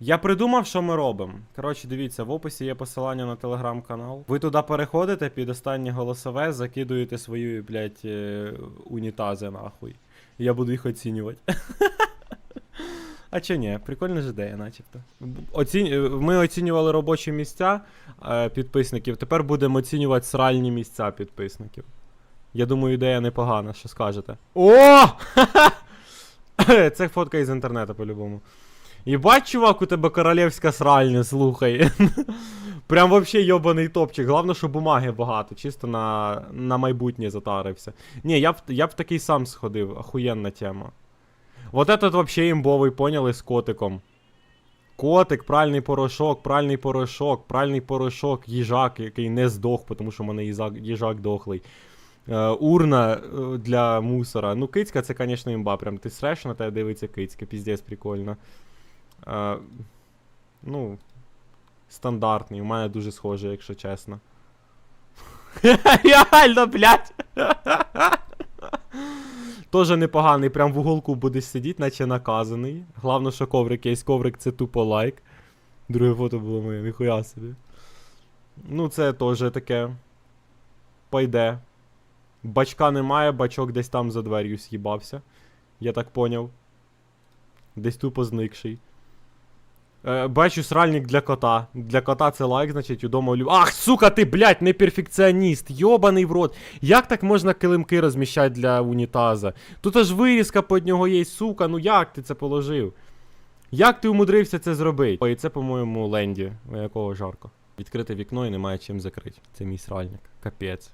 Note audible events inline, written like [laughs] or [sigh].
Я придумав, що ми робимо. Коротше, дивіться, в описі є посилання на телеграм-канал. Ви туди переходите під останнє голосове, закидуєте свої, блядь, е, унітази нахуй. Я буду їх оцінювати. [laughs] А чи ні? Прикольна ж ідея, начебто. Е, Ми оцінювали робочі місця е, підписників. Тепер будемо оцінювати сральні місця підписників. Я думаю, ідея непогана, що скажете. О! [laughs] Це фотка із інтернету, по-любому. Єбать, чувак, у тебе королевська сральня, слухай. [laughs] Прям вообще йобаний топчик. Головне, що бумаги багато, чисто на, на майбутнє затарився. Ні, я б, я б такий сам сходив, охуєнна тема. Вот этот вообще імбовий, поняли, з котиком. Котик, пральний порошок, пральний порошок, пральний порошок, їжак, який не здох, тому що в мене їжак, їжак дохлий. Е, урна е, для мусора. Ну, кицька це, звісно, імба. Прям ти среш на тебе дивиться кицька, піздець прикольно. Е, ну, стандартний, у мене дуже схожий, якщо чесно. [laughs] Реально, блядь! [laughs] Тоже непоганий, прям в уголку будеш сидіти, наче наказаний. Главное, що коврик є, коврик це тупо лайк. Друге фото було моє, ніхуя собі. Ну, це теж таке. Пойде. Бачка немає, бачок десь там за двер'ю з'їбався. Я так поняв. Десь тупо зникший. Е, бачу сральник для кота. Для кота це лайк, значить, удома лю. Ах, сука, ти, блядь, не перфекціоніст. Йобаний в рот. Як так можна килимки розміщати для унітаза? Тут аж вирізка під нього є, сука. Ну як ти це положив? Як ти умудрився це зробити? Ой, це, по-моєму, Ленді, якого жарко. Відкрите вікно і немає чим закрити. Це мій сральник. Капець.